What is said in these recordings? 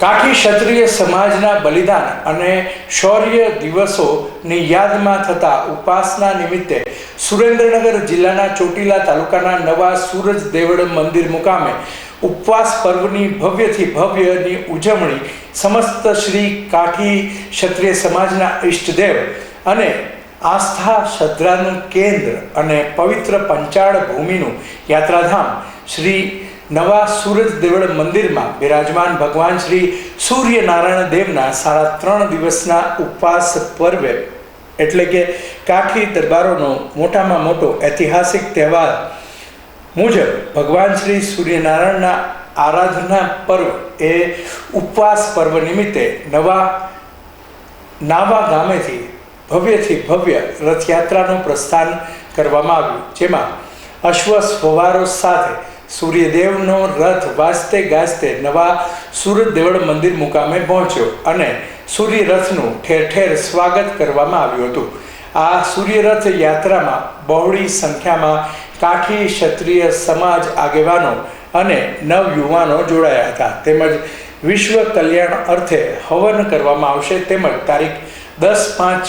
કાઠી ક્ષત્રિય સમાજના બલિદાન અને શૌર્ય દિવસોની યાદમાં થતા ઉપાસના નિમિત્તે સુરેન્દ્રનગર જિલ્લાના ચોટીલા તાલુકાના નવા સૂરજ દેવળ મંદિર મુકામે ઉપવાસ પર્વની ભવ્યથી ભવ્યની ઉજવણી સમસ્ત શ્રી કાઠી ક્ષત્રિય સમાજના ઈષ્ટદેવ અને આસ્થા શ્રદ્ધાનું કેન્દ્ર અને પવિત્ર પંચાળ ભૂમિનું યાત્રાધામ શ્રી નવા સૂરજ દેવળ મંદિરમાં બિરાજમાન ભગવાન શ્રી સૂર્યનારાયણ દેવના સાડા ત્રણ દિવસના ઉપવાસ પર્વે, એટલે કે કાઠી દરબારોનો મોટામાં મોટો ઐતિહાસિક તહેવાર મુજબ ભગવાન શ્રી સૂર્યનારાયણના આરાધના પર્વ એ ઉપવાસ પર્વ નિમિત્તે નવા નાવા ગામેથી ભવ્યથી ભવ્ય રથયાત્રાનું પ્રસ્થાન કરવામાં આવ્યું, જેમાં અશ્વ સ્વવારો સાથે સૂર્યદેવનો રથ વાજતે ગાજતે નવા સુરત દેવળ મંદિર મુકામે પહોંચ્યો અને સૂર્યરથનું ઠેર ઠેર સ્વાગત કરવામાં આવ્યું હતું. આ સૂર્યરથ યાત્રામાં બહોળી સંખ્યામાં કાઠી ક્ષત્રિય સમાજ આગેવાનો અને નવયુવાનો જોડાયા હતા. તેમજ વિશ્વ કલ્યાણ અર્થે હવન કરવામાં આવશે તેમજ તારીખ દસ પાંચ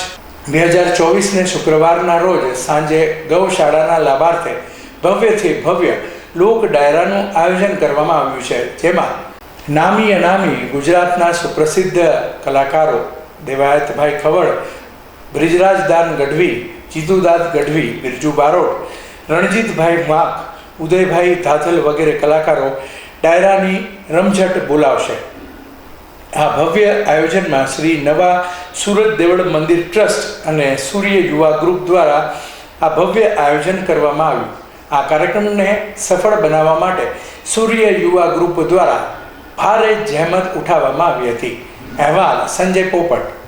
બે હજાર ચોવીસને શુક્રવારના રોજ સાંજે ગૌશાળાના લાભાર્થે ભવ્યથી ભવ્ય લોક ડાયરાનું આયોજન કરવામાં આવ્યું છે. જેમાં નામી અનામી ગુજરાતના સુપ્રસિદ્ધ કલાકારો દેવાયતભાઈ ખવડ બ્રિજરાજદાન ગઢવી જીતુદાદ ગઢવી, બિરજુ બારોટ, રણજીતભાઈ માક, ઉદયભાઈ ધાથલ વગેરે કલાકારો ડાયરાની રમઝટ બોલાવશે. આ ભવ્ય આયોજનમાં શ્રી નવા સુરત દેવળ મંદિર ટ્રસ્ટ અને સૂર્ય યુવા ગ્રુપ દ્વારા આ ભવ્ય આયોજન કરવામાં આવ્યું. આ કાર્યક્રમને સફળ બનાવવા માટે સૂર્ય યુવા ગ્રુપ દ્વારા ભારે જહેમત ઉઠાવવામાં આવી હતી. અહેવાલ સંજય પોપટ.